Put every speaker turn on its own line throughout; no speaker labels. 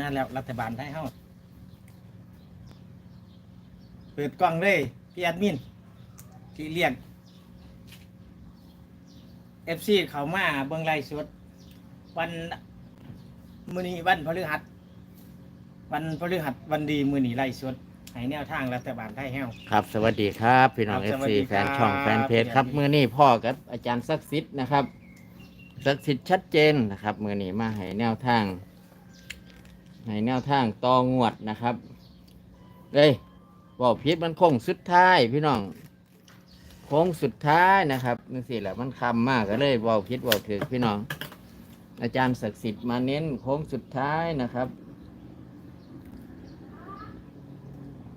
มาแล้วรัฐบาลไทยเฮาเปิดกล้องเลยพี่แอดมินที่เรียก FC เขามาเบิ่งไลฟ์สดวันมื้อนี้วันพฤหัส วันพฤหัสวันดีมื้อนี้ไลฟ์สดให้แนวทางรัฐบาลไทยเฮา
ครับ สวัสดีครับ พี่น้อง
ค
เอ
รับ
ฟ
สวัส
ซี
ดี
แฟ
ครับ
นช่องแฟนเพจครับ
พี่
มือนี้พ่อกับอาจารย์ศักดิ์สิทธิ์นะครับศักดิ์สิทธิ์ชัดเจนนะครับ มือนี้มาให้แนวทาง ให้แนวทางต่องวดนะครับเอ้ยบอกพิษมันโค้งสุดท้ายพี่น้องโค้งสุดท้ายนะครับนี่สิแหละมันคำมากก็เลยบอกพิษบอกถือพี่น้อง อาจารย์ศักดิ์สิทธิ์มาเน้นโค้งสุดท้ายนะครับ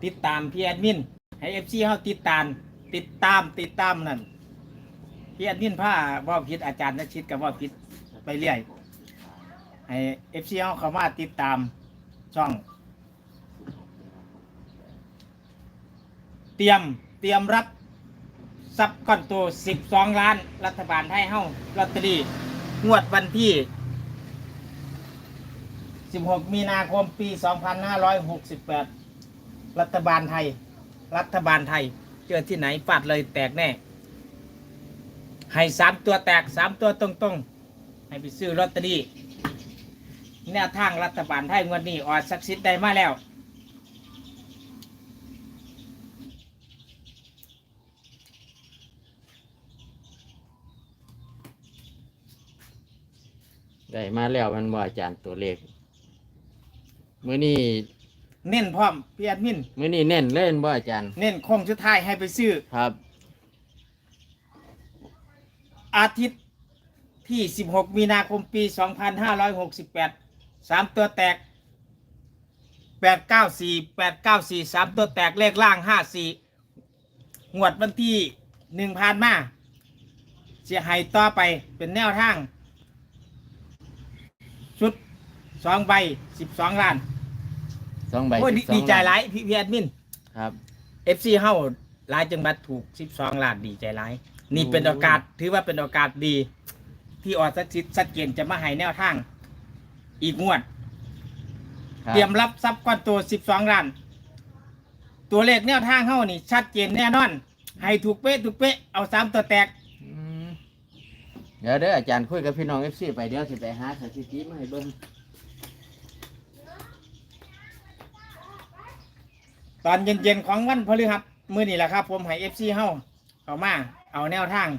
ติดตามพี่แอดมิน ให้ FC เฮาติดตาม ติดตามติดตามนั่นพี่แอดมินผ้าว่าผิดอาจารย์นักชิดกับว่าผิดไปเรื่อย ให้ FC เฮาเข้ามาติดตามช่อง เตรียมเตรียมรับทรัพย์ก้อนโต12 ล้าน รัฐบาลไทยเฮ้าลอตเตอรี่งวดวันที่ 16 มีนาคมปี 2568 รัฐบาลไทย รัฐบาลไทย เจอที่ไหนฟาดเลยแตกแน่ ให้สามตัวแตกสามตัวตรงๆ ให้ไปซื้อลอตเตอรี่ แนวทางรัฐบาลไทยงวดนี้ออดสักซิดได้มาแล้ว
ได้มาแล้วมันว่าอาจารย์ตัวเลขมือนี้
เน้นพร้อมพี่แอดมิน
มือนี้เน้นเล่นว่าอาจารย์
เน้นโค้งสุดท้ายให้ไปซื้อ
ครับ
อาทิตย์ที่ 16 มีนาคมปี 2568 3ตัวแตก894 894 3ตัวแตกเลขล่าง54งวดวันที่1พันมาเสียหายต่อไปเป็นแนวทาง ชุด2ใบ12ล้าน
สองใบ
โอ้ย
สิ
ดี
บสอง
ดีใจห
ล้าน
ลายพี่พี่แอดมิน
ครับ
FC เฮาหลายจังหวัดถูก12ล้านดีใจหลาย นี่เป็นโอกาสถือว่าเป็นโอกาสดี ที่ออสักชิดสัดเกณฑ์จะมาให้แนวทาง อีกงวด
ครับ
เตรียมรับทรัพย์ก้อนตัว12ล้าน ตัวเลขแนวทางเฮานี่ ชัดเจนแน่นอน ให้ถูกเป๊ะถูกเป๊ะเอาสามตัวแตก
อืมเดี๋ยวเด้ออาจารย์คุยกับพี่น้องเอฟซีไปเดี๋ยวสิไปหาสถิติมาให้เบิ่ง
ตอนเย็นๆของวันพฤหัสมื้อนี้แหละครับ ผมให้ FC เฮาเอามา เอาแนวทาง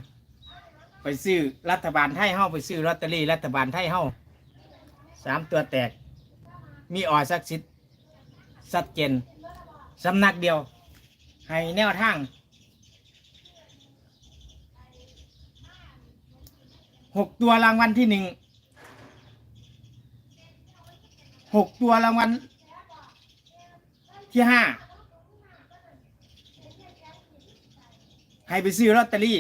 ไปซื้อรัฐบาลไทยเฮาไปซื้อลอตเตอรี่รัฐบาลไทยเฮา สามตัวแตก มีออสักสิทธิ์สัดเจนสำนักเดียว ให้แนวทางหกตัวรางวัลที่หนึ่งหกตัวรางวัลที่ห้าให้ไปซื้อลอตเตอรี่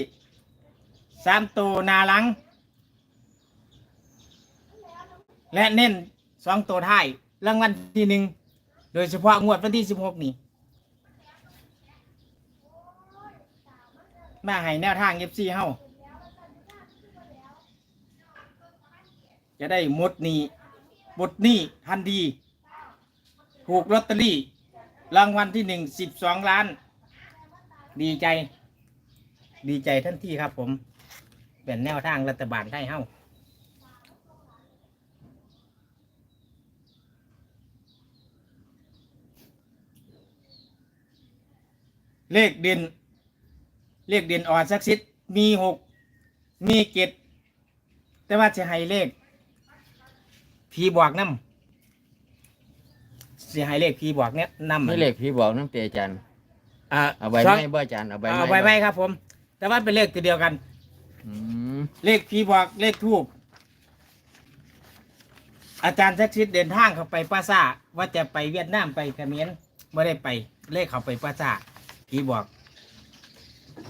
สามตัวนาลัง และเน้นสองตัวท้ายรางวัลที่หนึ่งโดยเฉพาะงวดวันที่สิบหกนี่มาให้แนวทางเอฟซีเฮาจะได้หมดหนี้หมดหนี้ทันทีถูกลอตเตอรี่ รางวัลที่หนึ่งสิบสองล้าน ดีใจ ดีใจทันทีครับผม เป็นแนวทางรัฐบาลไทยเฮา เลขเด่น เลขเด่นอ่อนสักสิทธิ์มีหกมีเจ็ดแต่ว่าจะให้เลขพีบวกน้ำจะให้เลขพีบวกเนี้ยน้ำ
นี่เลขพี่บอกน้ำเตอาจารย์
อ่า
เอาใบ
สง
ไม้บ่อาจารย์เอาใบ
เอา
ไม้
ใบไม้ครับผม แต่ว่าเป็นเลขตัวเดียวกัน
อืม
เลขพีบวกเลขทูบอาจารย์ชักชิดเดินทางเข้าไปปราซาว่าจะไปเวียดนามไปเขมรไม่ได้ไปเลขเขาไปปราซา พีบอก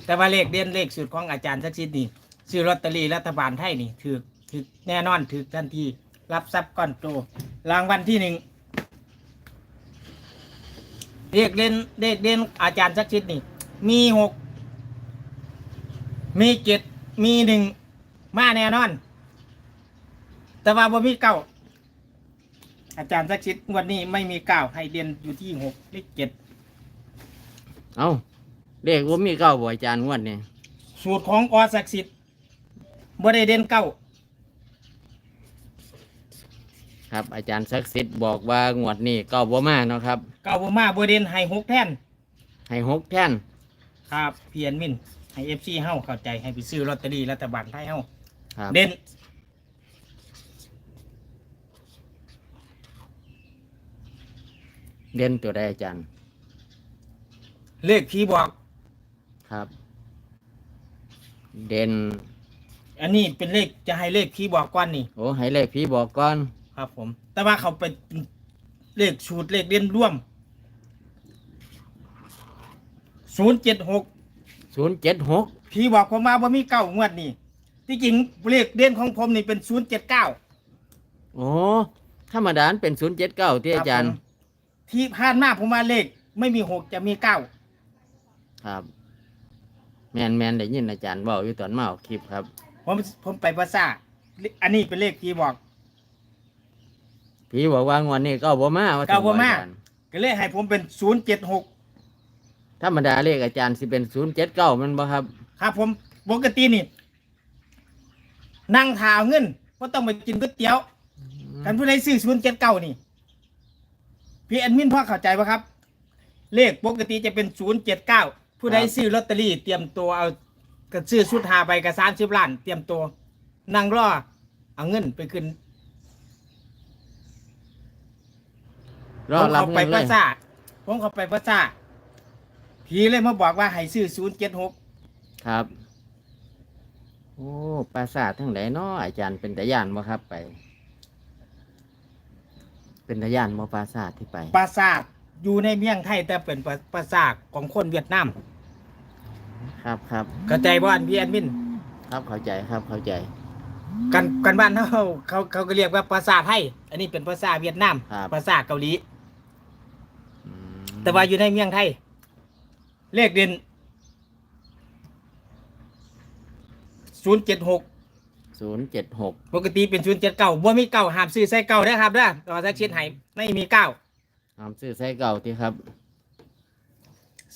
แต่ว่าเลขเด่นเลขสุดของอาจารย์ชักชิดนี่ซื้อลอตเตอรี่รัฐบาลไทยนี่ถือถือแน่นอนถือทันทีรับทรัพย์ก้อนโตรางวัลที่หนึ่งเลขเด่นเลขเด่นอาจารย์ชักชิดนี่ มีหกมีเจ็ดมีหนึ่งมาแน่นอน แต่ว่าบ่มีเก้าอาจารย์สักชิดวันนี้ไม่มีเก้าให้เด่นอยู่ที่หกเลขเจ็ด
เอาเลขว่ามีเก้าบ่อาจารย์งวดนี่
สูตรของอศักดิ์สิทธิ์บ่ได้เด่นเก้า
ครับ อาจารย์ศักดิ์สิทธิ์บอกว่างวดนี้เก้าบ่มาเนาะครับ
เก้าบ่มาบ่เด่นให้หกแท่น
ให้หกแท่น
ครับเพียนมินให้เอฟซีเฮาเข้าใจให้ไปซื้อลอตเตอรี่รัฐบาลไทยเฮา
ครับ
เด่น
เด่นตัวใดอาจารย์
เลขผีบอก
ครับ เด่น
อันนี้เป็นเลขจะให้เลขผีบอกก่อนนี่
โอ้ให้เลขพี่บอกก่อน
ครับ ผม แต่ว่าเขาไปเลขสูตรเลขเด่นร่วม ศูนย์เจ็ดหก
ศูนย์เจ็ดหก
ผีบอกผมมาว่ามีเก้างวดนี่ ที่จริงเลขเด่นของผมนี่เป็นศูนย์เจ็ดเก้า
โอ้ธรรมดาเป็นศูนย์เจ็ดเก้าที่อาจารย์
ที่ผ่านมาผมมาเลข ไม่มีหกจะมีเก้า
ครับ แมนแมนได้ยินอาจารย์บอกอยู่ตอนมาออกคลิปครับ
ผมผมไปภาษาอันนี้เป็นเลขผีบอก
พี่บอกว่างวดนี้เก้าบ่มาว่า
เก้าบ่มา
อาจารย์
ก็เลยให้ผมเป็นศูนย์เจ็ดหก
ธรรมดาเลขอาจารย์สิเป็นศูนย์เจ็ดเก้ามันบ่ครับ
ครับ ผมปกตินี่ นั่งถาวเงินก็ต้องไปกินก๋วยเตี๋ยวกันผู้ใดซื้อศูนย์เจ็ดเก้านี่ พี่แอดมินพ่อเข้าใจปะครับ เลขปกติจะเป็นศูนย์เจ็ดเก้า ผู้ใดซื้อลอตเตอรี่เตรียมตัวเอาก็ซื้อชุดหาใบกับสามสิบล้าน เตรียมตัวนั่งรอเอาเงินไปขึ้น
รอ
ผม
รับ
เข้าไป
เงินเล
ภาย ษาผมเข้าไปภาษาผีเลยมาบอกว่าให้ซื้อศูนย์เจ็ดหก
ครับ โอ้ปราสาททั้งไหนเนาะอาจารย์เป็นตะยานบ่ครับไป เป็นตะยานบ่ปราสาทที่ไป
ปราสาทอยู่ในเมียงไทยแต่เป็นปราปราสาทของคนเวียดนาม
ครับครับ
เข้าใจบ่อันพี่แอดมิน
ครับเข้าใจครับเข้าใจ
กันกันบ้านเขาเขาเขาก็เรียกว่าปราสาทไทย อันนี้เป็นภาษาเวียดนาม
ครับ
ภาษาเกาหลี
อืม
แต่ว่าอยู่ในเมียงไทย เลขเด่นศูนย์เจ็ดหก
ศูนย์เจ็ดหก
ปกติเป็นศูนย์เจ็ดเก้าบ่มีเก้าห้ามซื้อใส่เก้าได้อครับเด้อต่อสักชิ้นให้ไม่มีเก้า
ทำซื้อไส้เก่าที่ครับ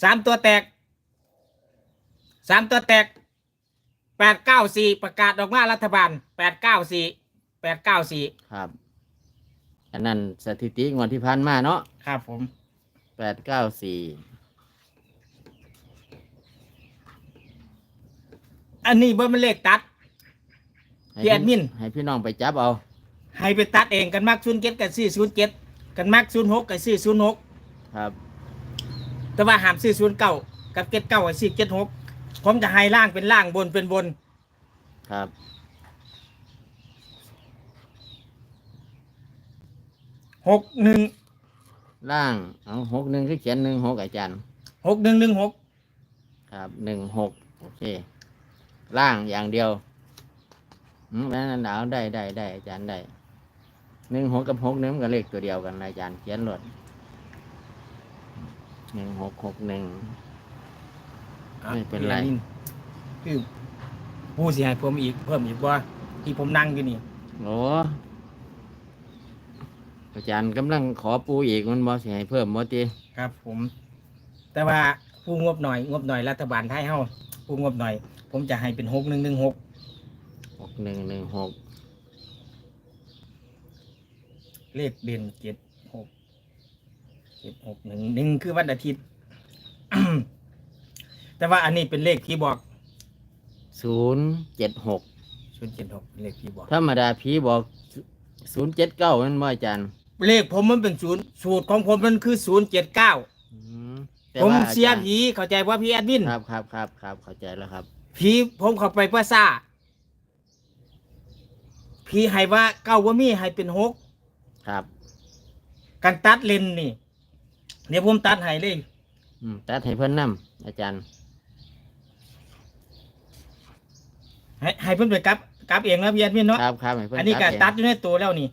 สามตัวแตก สามตัวแตกแปดเก้าสี่ประกาศออกมารัฐบาลแปดเก้าสี่แปดเก้าสี่
ครับ อันนั้นสถิติงวดที่ผ่านมาเนาะ
ครับผม
แปดเก้าสี่
อันนี้บ่เป็นเลขตัด
ให้
พี่แอดมิน
ให้พี่น้องไปจับเอา
ให้ไปตัดเองกันมากศูนย์เจ็ดกับสี่ศูนย์เจ็ดกันมากศูนย์หกกับสี่ศูนย์หก
ครับ
แต่ว่าห้ามซื้อศูนย์เก้ากับเจ็ดเก้ากับสี่เจ็ดหก ผมจะให้ล่างเป็นล่างบนเป็นบน
ครับ
หกหนึ่ง
ล่างเอาหกหนึ่งคือเขียนหนึ่งหกอาจารย์
หกหนึ่งหนึ่งหก
ครับหนึ่งหกโอเค ล่างอย่างเดียวอืมแล้วนั่นเอาได้ได้ได้อาจารย์ได้หนึ่งหกกับหกหนึ่งมันก็เลขตัวเดียวกันนะอาจารย์เขียนหลดหนึ่งหกหกหนึ่ง ไม่เป็นไร
คือผู้เสียหายผมอีกเพิ่มอีกว่าที่ผมนั่งอยู่นี่
โอ้อาจารย์กำลังขอปูอีกมันบอสิให้เพิ่มบ่ตี
ครับ ผม แต่ว่าผู้งบหน่อยงบหน่อยรัฐบาลไทยเฮาผู้งบหน่อย ผมจะให้เป็นหกหนึ่งหนึ่งหก
หกหนึ่งหนึ่งหก
เลขเด่นเจ็ดหกเจ็ดหกหนึ่งหนึ่งคือวันอาทิตย์ แต่ว่าอันนี้เป็นเลขที่บอก
ศูนย์เจ็ดหก
ศูนย์เจ็ดหกเลขที่บอก
ธรรมดาผีบอกศูนย์เจ็ดเก้ามันบ่อาจารย์
เลขผมมันเป็นศูนย์สูตรของผมมันคือศูนย์เจ็ดเก้า
อืมแต่
ผม
ว่าอา
เสีย
จารย์
ผีเข้าใจว่าพี่แอดมิน
ครับครับครับครับเข้าใจแล้วครับ
ผีผมเข้าไปภาษาผีให้ว่าเก้าว่ามีให้เป็นหก
ครับ
กันตัดเลนนี่ เดี๋ยวผมตัดให้เลย
อืมตัดให้เพิ่นนำอาจารย์
ให้ให้เพิ่นไปกลับกลับเองนะพี่แอดมินเนาะ
ครับครับให้เพิ่น
อันนี้ก็
เง
ตัดอยู่ในตัวแล้วนี่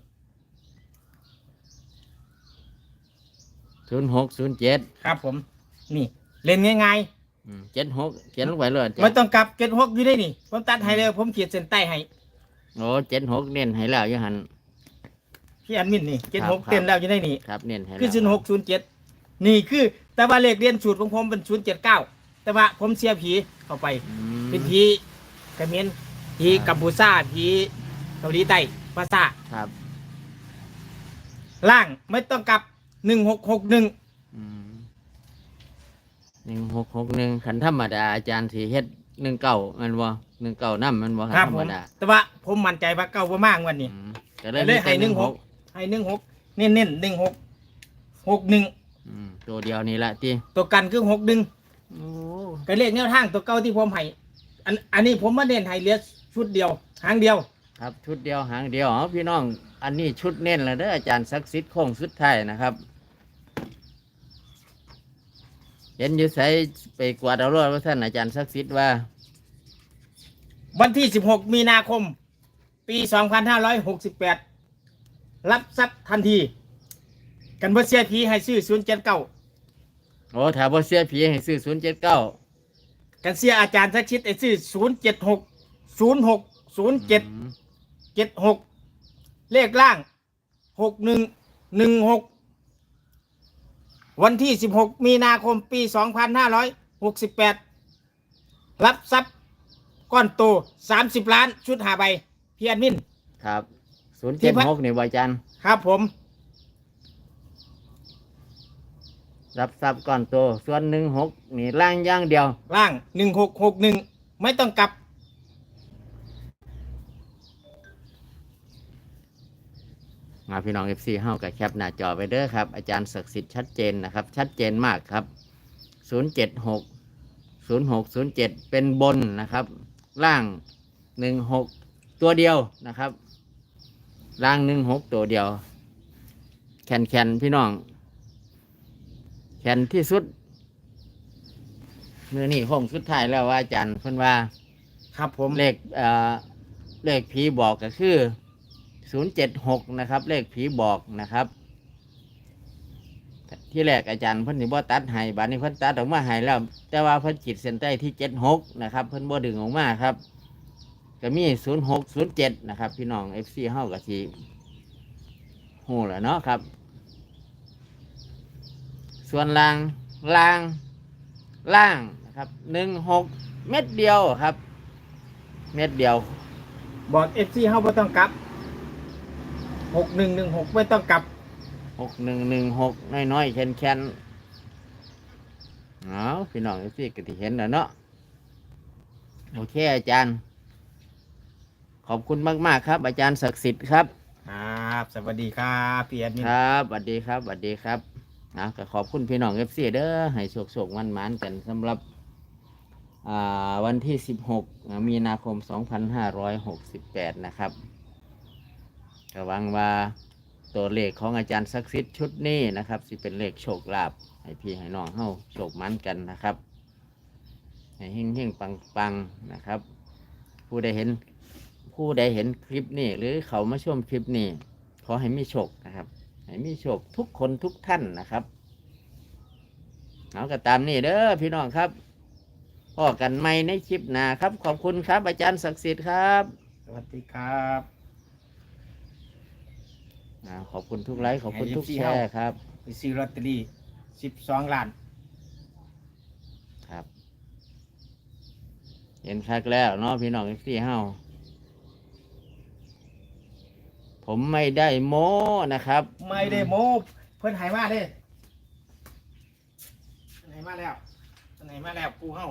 ศูนย์หกศูนย์เจ็ด
ครับ ผม นี่ เล่นง่าย
เจ็ดหกเขียนลงไปเลยอา
ๆ
จาร
ไม่
ย์
ต้องกลับเจ็ดหกอยู่ได้นี่ ผมตัดให้เลยผมขีดเส้นใต้ให้
โอ้เจ็ดหกเน้นให้แล้วอยังหัน
พี่แอดมินนี่เจ็ด
ครั
ห
บ
ก
ครับ
เต็นแล้วอยู่ในนี่
ครับเน้นให้
คือ
แล้ว
ศูนย์หกศูนย์เจ็ดนี่คือแต่ว่าเลขเรียนสูตรของผมเป็นศูนย์เจ็ดเก้าแต่ว่าผมเสียผีเข้าไป
อืม
เป็นผี เขมรผีกัมพูชาผีเกาหลีใต้ภาษา
ครับ
ล่างไม่ต้องกลับหนึ่งหกหกหนึ่ง
หนึ่งหกหกหนึ่งขันธรรมดาอาจารย์สีเฮ็ดหนึ่งเก่ามันบ่หนึ่งเก่านั่มันบ่ขัน
ครับ
ธร
ผ
รม
ม
ดา
แต่ว่าผมมั่นใจว่าเก้าว่ามากวันนี้
อืมก็เลย
ก็เลย
มีแต่
ให้หนึ่งหกให้หนึ่งหกเน้นเน้นหนึ่งหกหกหนึ่ง
อืมตัวเดียวนี่ละที่
ตัวกันคือหกหนึ่ง
โอ้
ก็เลขแนวทางตัวเก้าที่ผมให้ อันอันนี้ผมมาเน้นให้เหลือชุดเดียวหางเดียว
ครับชุดเดียวหางเดียวอ๋อพี่น้อง อันนี้ชุดเน้นแล้วเด้ออาจารย์ศักดิ์สิทธิ์โค้งสุดท้ายนะครับ เห็นอยู่ใส่ไปกวาดเอารถว่าท่านอาจารย์ศักดิ์สิทธิ์ว่า
วันที่ 16 มีนาคม ปี 2568 รับทรัพย์ทันที กันบ่เสียผีให้ซื้อ079
โอ้ถ้าบ่เสียผีให้ซื้อศูนย์เจ็ดเก้า
กันเสียอาจารย์สักชิดให้ซื้อ076 06 07 76เลขล่าง6116วันที่16มีนาคมปี2568รับทรัพย์ก้อนโต30ล้านชุดหาใบ พี่แอดมิน
ครับศูนย์
ที่
เจ็ด
พระ
หกนี่บ่อาจารย์
ครับผม
รับทรัพย์ก่อนโตส่วนหนึ่งหกนี่ล่างอย่างเดียว
ล่าง1661ไม่ต้องกลับ
มาพี่น้องเอฟซีเฮากับแคปหน้าจอไปเด้อครับ อาจารย์ศักดิ์สิทธิ์ชัดเจนนะครับ ชัดเจนมากครับ076 0607เป็นบนนะครับ ล่าง16ตัวเดียวนะครับ ล่าง16ตัวเดียว แคนแคนๆพี่น้อง แคนที่สุดมือนี่คงสุดท้ายแล้วว่าอาจารย์เพิ่นว่า
ครับผม
เลขเอ่อเลขผีบอกก็คือ076นะครับ เลขผีบอกนะครับ ที่แรกอาจารย์เพิ่นสิบ่ตัดให้บัดนี้เพิ่นตัดออกมาให้แล้ว แต่ว่าเพิ่นขีดเส้นใต้ที่76นะครับ เพิ่นบ่ดึงออกมาครับ ก็มี0607นะครับ พี่น้อง FC เฮาก็สิฮู้แล้วเนาะครับ ส่วนล่างล่างล่างนะครับ16เม็ดเดียวครับ เม็ดเดียว
บอก FC เฮาบ่ต้องกลับ6116ไม่ต้องกลับ
หกหนึ่งหนึ่งหกน้อยๆแคนแคนๆเอาพี่น้องพี่ก็ที่เห็นแล้วเนาะโอเคอาจารย์ ขอบคุณมากๆครับ อาจารย์ศักดิ์สิทธิ์ครับ
ครับ สวัสดีครับพี่แอดมิน
ครับสวัสดีครับสวัสดีครับ นะก็ขอบคุณพี่น้องเอฟซีเด้อให้โชคโชคมันมันกันสำหรับวันที่ 16 มีนาคม 2568 นะครับก็หวังว่าตัวเลขของอาจารย์ศักดิ์สิทธิ์ชุดนี้นะครับสิเป็นเลขโชคลาภให้พี่ให้น้องเฮาโชคมันกันนะครับให้เฮงเฮงปังปังนะครับ ผู้ใดเห็นผู้ใดเห็นคลิปนี้หรือเขามาชมคลิปนี้ขอให้มีโชคนะครับ ให้มีโชคทุกคนทุกท่านนะครับเอาก็ตามนี่เด้อพี่น้องครับพอกันใหม่ในคลิปหน้าครับ ขอบคุณครับ อาจารย์ศักดิ์สิทธิ์ครับ
สวัสดีครับ
อ่าขอบคุณทุกไลค์ขอบคุณทุก
ให้
แช
FC
ร์ครับ
ไปซื้อลอตเตอรี่12ล้าน
ครับ เห็นคักแล้วเนาะพี่น้องที่เฮา ผมไม่ได้โม้นะครับ
ไม่ได้โมเพิ่นหายมาเด้เพิ่นหายมาแล้วเพิ่นหายมาแล้วปูเฮา